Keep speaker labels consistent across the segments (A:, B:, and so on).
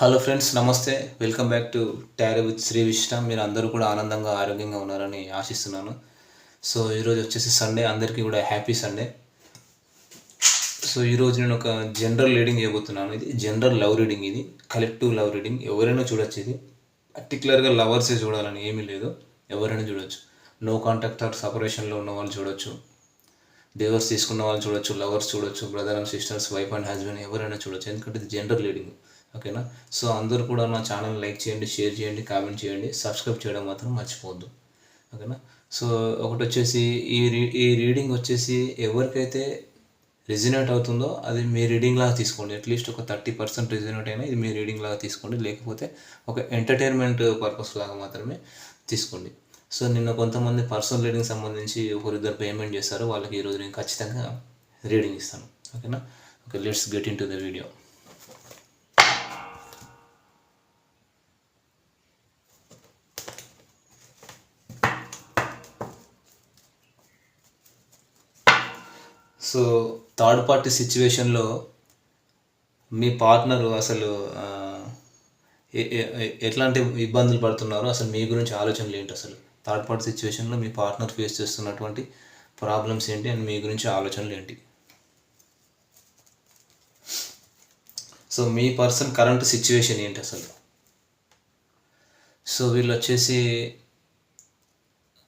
A: Hello friends నమస్తే. Welcome back to tarot with Sri Vishnu మీరు అందరూ కూడా ఆనందంగా ఆరోగ్యంగా ఉన్నారని ఆశిస్తున్నాను. సో ఈరోజు వచ్చేసి సండే అందరికీ కూడా హ్యాపీ సండే సో ఈరోజు నేను ఒక జనరల్ రీడింగ్ చేయబోతున్నాను. ఇది జనరల్ లవ్ రీడింగ్ ఇది. కలెక్టివ్ లవ్ రీడింగ్ ఎవరైనా చూడొచ్చు ఇది. పర్టికులర్గా లవర్సే చూడాలని ఏమీ లేదు. ఎవరైనా చూడొచ్చు. నో కాంటాక్ట్ ఆర్ సపరేషన్లో ఉన్న వాళ్ళు చూడొచ్చు. డివోర్స్ తీసుకున్న వాళ్ళు చూడొచ్చు. లవర్స్ చూడొచ్చు. Brother and sisters wife and husband ఎవరైనా చూడొచ్చు. ఎందుకంటే ఇది జనరల్ లీడింగ్ ఓకేనా? సో అందరూ కూడా నా ఛానల్ లైక్ చేయండి షేర్ చేయండి కామెంట్ చేయండి. సబ్స్క్రైబ్ చేయడం మాత్రం మర్చిపోవద్దు. ఓకేనా? సో ఒకటి వచ్చేసి ఈ రీ ఈ రీడింగ్ వచ్చేసి ఎవరికైతే రిజనేట్ అవుతుందో అది మీ రీడింగ్ లాగా తీసుకోండి. అట్లీస్ట్ ఒక థర్టీ పర్సెంట్ రిజనేట్ అయినా ఇది మీ రీడింగ్ లాగా తీసుకోండి. లేకపోతే ఒక ఎంటర్టైన్మెంట్ పర్పస్ లాగా మాత్రమే తీసుకోండి. సో నిన్న కొంతమంది పర్సనల్ రీడింగ్ సంబంధించి ఒకరిద్దరు పేమెంట్ చేస్తారు వాళ్ళకి ఈరోజు నేను ఖచ్చితంగా రీడింగ్ ఇస్తాను. ఓకేనా? Okay let's get into the video so third party సిచ్యువేషన్లో మీ పార్ట్నర్ అసలు ఎట్లాంటి ఇబ్బందులు పడుతున్నారో అసలు మీ గురించి ఆలోచనలు ఏంటి అసలు? థర్డ్ పార్టీ సిచ్యువేషన్లో మీ పార్ట్నర్ ఫేస్ చేస్తున్నటువంటి ప్రాబ్లమ్స్ ఏంటి అండ్ మీ గురించి ఆలోచనలు ఏంటి? సో మీ పర్సన్ కరెంట్ సిచ్యువేషన్ ఏంటి అసలు? సో వీళ్ళు వచ్చేసి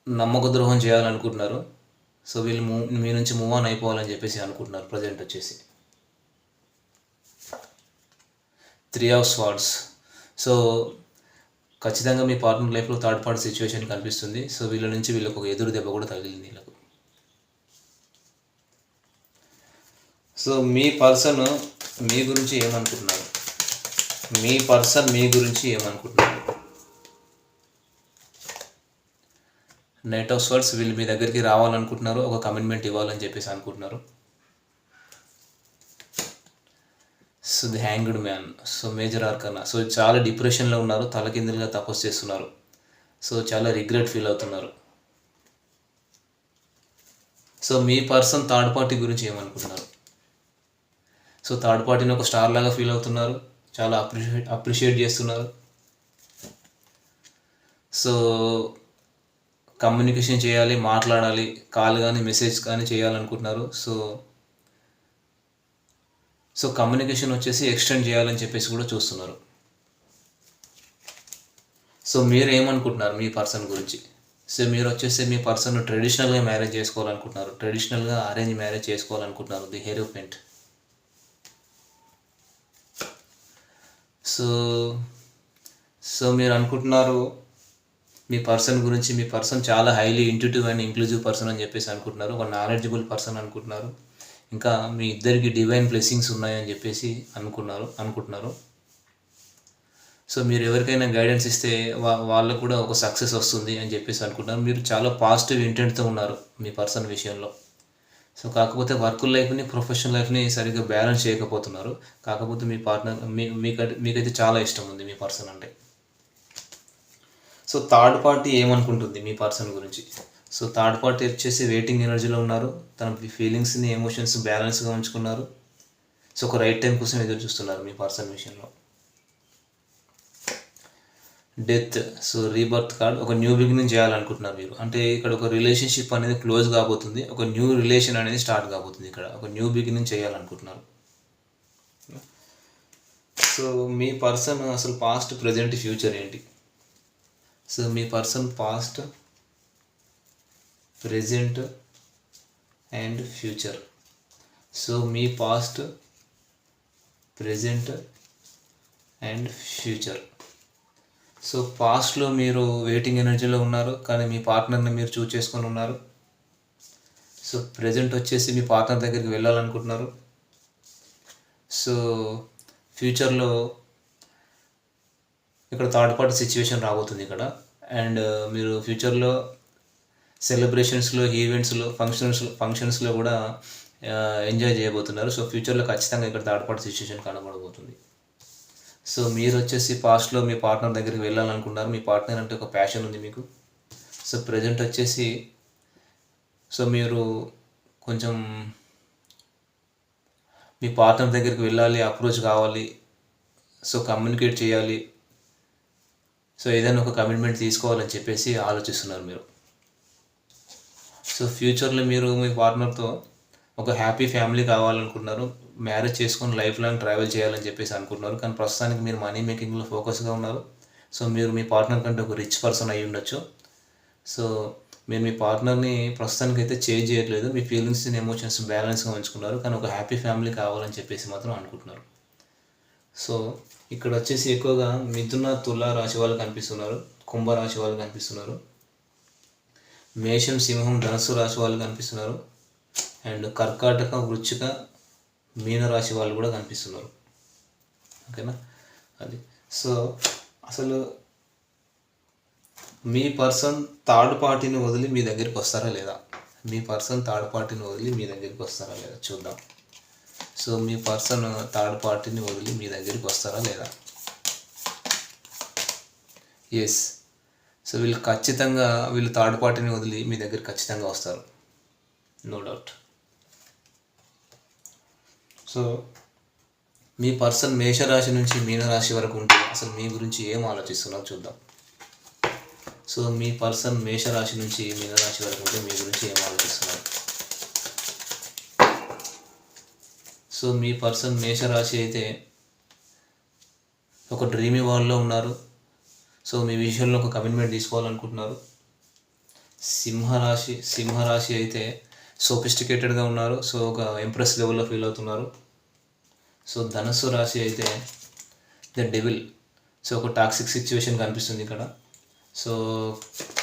A: నమ్మక ద్రోహం చేయాలనుకుంటున్నారు. సో వీళ్ళు మూ మీ నుంచి మూవ్ ఆన్ అయిపోవాలని చెప్పేసి అనుకుంటున్నారు. ప్రజెంట్ వచ్చేసి. త్రీ ఆఫ్ స్వార్డ్స్ సో ఖచ్చితంగా మీ పార్ట్నర్ లైఫ్లో థర్డ్ పార్టీ సిచ్యువేషన్ కనిపిస్తుంది. సో వీళ్ళ నుంచి వీళ్ళకు ఒక ఎదురు దెబ్బ కూడా తగిలింది వీళ్ళకు. సో మీ పర్సన్ మీ గురించి ఏమనుకుంటున్నారు? మీ పర్సన్ మీ గురించి ఏమనుకుంటున్నారు? నైట్ ఆఫ్ స్వర్డ్స్ వీళ్ళు మీ దగ్గరికి రావాలనుకుంటున్నారు ఒక కమిట్మెంట్ ఇవ్వాలని చెప్పేసి అనుకుంటున్నారు. So the hanged man so major arcana so చాలా డిప్రెషన్లో ఉన్నారు తలకిందులుగా తపస్సు చేస్తున్నారు. సో చాలా రిగ్రెట్ ఫీల్ అవుతున్నారు. సో మీ పర్సన్ థర్డ్ పార్టీ గురించి ఏమనుకుంటున్నారు? సో థర్డ్ పార్టీని ఒక స్టార్ లాగా ఫీల్ అవుతున్నారు చాలా అప్రిషియేట్ అప్రిషియేట్ చేస్తున్నారు. సో కమ్యూనికేషన్ చేయాలి మాట్లాడాలి కాల్ కానీ మెసేజ్ కానీ చేయాలనుకుంటున్నారు. సో సో కమ్యూనికేషన్ వచ్చేసి ఎక్స్టెండ్ చేయాలని చెప్పేసి కూడా చూస్తున్నారు. సో మీరు ఏమనుకుంటున్నారు మీ పర్సన్ గురించి? సో మీరు వచ్చేసి మీ పర్సన్ ట్రెడిషనల్గా మ్యారేజ్ చేసుకోవాలనుకుంటున్నారు. ట్రెడిషనల్గా అరేంజ్ మ్యారేజ్ చేసుకోవాలనుకుంటున్నారు. ది హెరోపెంట్ సో సో మీరు అనుకుంటున్నారు మీ పర్సన్ గురించి మీ పర్సన్ చాలా highly intuitive and inclusive person అని చెప్పేసి అనుకుంటున్నారు. ఒక నాలెడ్జబుల్ పర్సన్ అనుకుంటున్నారు. ఇంకా మీ ఇద్దరికి డివైన్ బ్లెస్సింగ్స్ ఉన్నాయని చెప్పేసి అనుకున్నారు అనుకుంటున్నారు. సో మీరు ఎవరికైనా గైడెన్స్ ఇస్తే వా వాళ్ళకు కూడా ఒక సక్సెస్ వస్తుంది అని చెప్పేసి అనుకుంటున్నారు. మీరు చాలా పాజిటివ్ ఇంటెంట్తో ఉన్నారు మీ పర్సన్ విషయంలో. సో కాకపోతే వర్క్ లైఫ్ని ప్రొఫెషనల్ లైఫ్ని సరిగ్గా బ్యాలెన్స్ చేయకపోతున్నారు. కాకపోతే మీ పార్ట్నర్ మీ మీకైతే మీకైతే చాలా ఇష్టం ఉంది మీ పర్సన్ అంటే. సో థర్డ్ పార్టీ ఏమనుకుంటుంది మీ పర్సన్ గురించి? సో థర్డ్ పార్టీ వచ్చేసి వెయిటింగ్ ఎనర్జీలో ఉన్నారు. తన ఫీలింగ్స్ని ఎమోషన్స్ బ్యాలెన్స్గా ఉంచుకున్నారు. సో ఒక రైట్ టైం కోసం ఎదురు చూస్తున్నారు మీ పర్సన్ విషయంలో. డెత్ సో రీబర్త్ కార్డ్ ఒక న్యూ బిగినింగ్ చేయాలనుకుంటున్నారు మీరు. అంటే ఇక్కడ ఒక రిలేషన్షిప్ అనేది క్లోజ్ కాబోతుంది. ఒక న్యూ రిలేషన్ అనేది స్టార్ట్ కాబోతుంది ఇక్కడ. ఒక న్యూ బిగినింగ్ చేయాలనుకుంటున్నారు. సో మీ పర్సన్ అసలు పాస్ట్ ప్రజెంట్ ఫ్యూచర్ ఏంటి? So me person past present and future. So me past present and future. So పాస్ట్లో మీరు వెయిటింగ్ ఎనర్జీలో ఉన్నారు కానీ మీ పార్ట్నర్ని మీరు చూస్ చేసుకొని ఉన్నారు. సో ప్రజెంట్ వచ్చేసి మీ పార్ట్నర్ దగ్గరికి వెళ్ళాలనుకుంటున్నారు. సో ఫ్యూచర్లో ఇక్కడ థర్డ్ పార్టీ సిచ్యువేషన్ రాబోతుంది ఇక్కడ. అండ్ uh, మీరు ఫ్యూచర్లో సెలబ్రేషన్స్లో ఈవెంట్స్లో ఫంక్షన్స్ ఫంక్షన్స్లో కూడా uh, ఎంజాయ్ చేయబోతున్నారు. సో ఫ్యూచర్లో ఖచ్చితంగా ఇక్కడ థర్డ్ పార్టీ సిచ్యువేషన్ కనబడబోతుంది. సో మీరు వచ్చేసి పాస్ట్లో మీ పార్ట్నర్ దగ్గరికి వెళ్ళాలనుకుంటున్నారు. మీ పార్ట్నర్ అంటే ఒక ప్యాషన్ ఉంది మీకు. సో ప్రజెంట్ వచ్చేసి సో మీరు కొంచెం మీ పార్ట్నర్ దగ్గరికి వెళ్ళాలి అప్రోచ్ కావాలి. సో కమ్యూనికేట్ చేయాలి. సో ఏదైనా ఒక కమిట్మెంట్ తీసుకోవాలని చెప్పేసి ఆలోచిస్తున్నారు మీరు. సో ఫ్యూచర్లో మీరు మీ పార్ట్నర్తో ఒక హ్యాపీ ఫ్యామిలీ కావాలనుకుంటున్నారు మ్యారేజ్ చేసుకొని లైఫ్ లాంగ్ ట్రావెల్ చేయాలని చెప్పేసి అనుకుంటున్నారు కానీ ప్రస్తుతానికి మీరు మనీ మేకింగ్లో ఫోకస్గా ఉన్నారు. సో మీరు మీ పార్ట్నర్ కంటే ఒక రిచ్ పర్సన్ అయి ఉండొచ్చు. సో మీరు మీ పార్ట్నర్ని ప్రస్తుతానికి అయితే చేంజ్ చేయట్లేదు. మీ ఫీలింగ్స్ ఎమోషన్స్ బ్యాలెన్స్గా ఉంచుకున్నారు కానీ ఒక హ్యాపీ ఫ్యామిలీ కావాలని చెప్పేసి మాత్రం అనుకుంటున్నారు. సో ఇక్కడ వచ్చేసి ఎక్కువగా మిథున తుల రాశి వాళ్ళు కనిపిస్తున్నారు కుంభ రాశి వాళ్ళు కనిపిస్తున్నారు మేషం సింహం ధనస్సు రాశి వాళ్ళు కనిపిస్తున్నారు అండ్ కర్కాటక వృచ్చిక మీన రాశి వాళ్ళు కూడా కనిపిస్తున్నారు. ఓకేనా? అది. సో అసలు మీ పర్సన్ థర్డ్ పార్టీని వదిలి మీ దగ్గరికి వస్తారా లేదా? మీ పర్సన్ థర్డ్ పార్టీని వదిలి మీ దగ్గరికి వస్తారా లేదా? చూద్దాం. సో మీ పర్సన్ థర్డ్ పార్టీని వదిలి మీ దగ్గరికి వస్తారా లేదా? ఎస్ సో వీళ్ళు ఖచ్చితంగా వీళ్ళు థర్డ్ పార్టీని వదిలి మీ దగ్గర ఖచ్చితంగా వస్తారు. నో డౌట్ సో మీ పర్సన్ మేషరాశి నుంచి మీనరాశి వరకు ఉంటే అసలు మీ గురించి ఏం ఆలోచిస్తున్నారో చూద్దాం. సో మీ పర్సన్ మేషరాశి నుంచి మీనరాశి వరకు ఉంటే మీ గురించి ఏం ఆలోచిస్తున్నారు? సో మీ పర్సన్ మేషరాశి అయితే ఒక డ్రీమీ వాల్లో ఉన్నారు. సో మీ విషయంలో ఒక కమిట్మెంట్ తీసుకోవాలనుకుంటున్నారు. సింహరాశి సింహరాశి అయితే సోఫిస్టికేటెడ్గా ఉన్నారు. సో ఒక ఎంప్రెస్ లెవెల్లో ఫీల్ అవుతున్నారు. సో ధనస్సు రాశి అయితే ద డెవిల్ సో ఒక టాక్సిక్ సిచ్యువేషన్ కనిపిస్తుంది ఇక్కడ. సో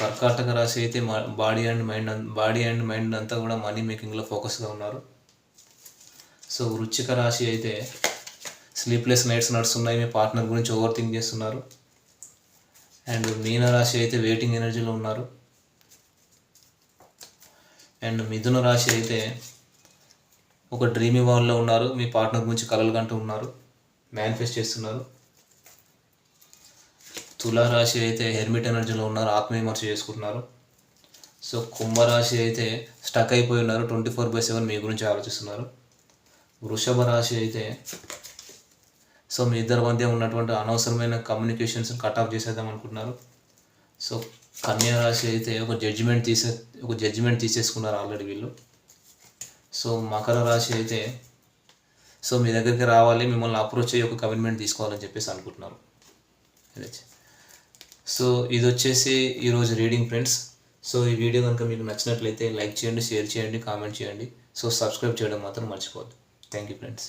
A: కర్కాటక రాశి అయితే body and mind body and mind అంతా కూడా మనీ మేకింగ్లో ఫోకస్గా ఉన్నారు. సో వృచ్చిక రాశి అయితే స్లీప్లెస్ నైట్స్ నడుస్తున్నాయి. మీ పార్ట్నర్ గురించి ఓవర్ థింక్ చేస్తున్నారు. అండ్ మీన రాశి అయితే వెయిటింగ్ ఎనర్జీలో ఉన్నారు. అండ్ మిథున రాశి అయితే ఒక డ్రీమీ వాల్లో ఉన్నారు. మీ పార్ట్నర్ గురించి కలలు కంటూ ఉన్నారు. మేనిఫెస్ట్ చేస్తున్నారు. తులారాశి అయితే హెర్మిట్ ఎనర్జీలో ఉన్నారు. ఆత్మవిమర్శ చేసుకుంటున్నారు. సో కుంభరాశి అయితే స్టక్ అయిపోయి ఉన్నారు. ట్వంటీ ఫోర్ బై సెవెన్ మీ గురించి ఆలోచిస్తున్నారు. వృషభ రాశి అయితే సో మీ ఇద్దరి మధ్య ఉన్నటువంటి అనవసరమైన కమ్యూనికేషన్స్ కట్ ఆఫ్ చేసేద్దాం అనుకుంటున్నారు. సో కన్యా రాశి అయితే ఒక జడ్జిమెంట్ తీసే ఒక జడ్జిమెంట్ తీసేసుకున్నారు ఆల్రెడీ వీళ్ళు. సో మకర రాశి అయితే సో మీ దగ్గరికి రావాలి మిమ్మల్ని అప్రోచ్ అయ్యి ఒక కమిట్మెంట్ తీసుకోవాలని చెప్పేసి అనుకుంటున్నారు. సో ఇది వచ్చేసి ఈరోజు రీడింగ్ ఫ్రెండ్స్ సో ఈ వీడియో కనుక మీకు నచ్చినట్లయితే లైక్ చేయండి షేర్ చేయండి కామెంట్ చేయండి. సో సబ్స్క్రైబ్ చేయడం మాత్రం మర్చిపోద్దు థ్యాంక్ యూ ఫ్రెండ్స్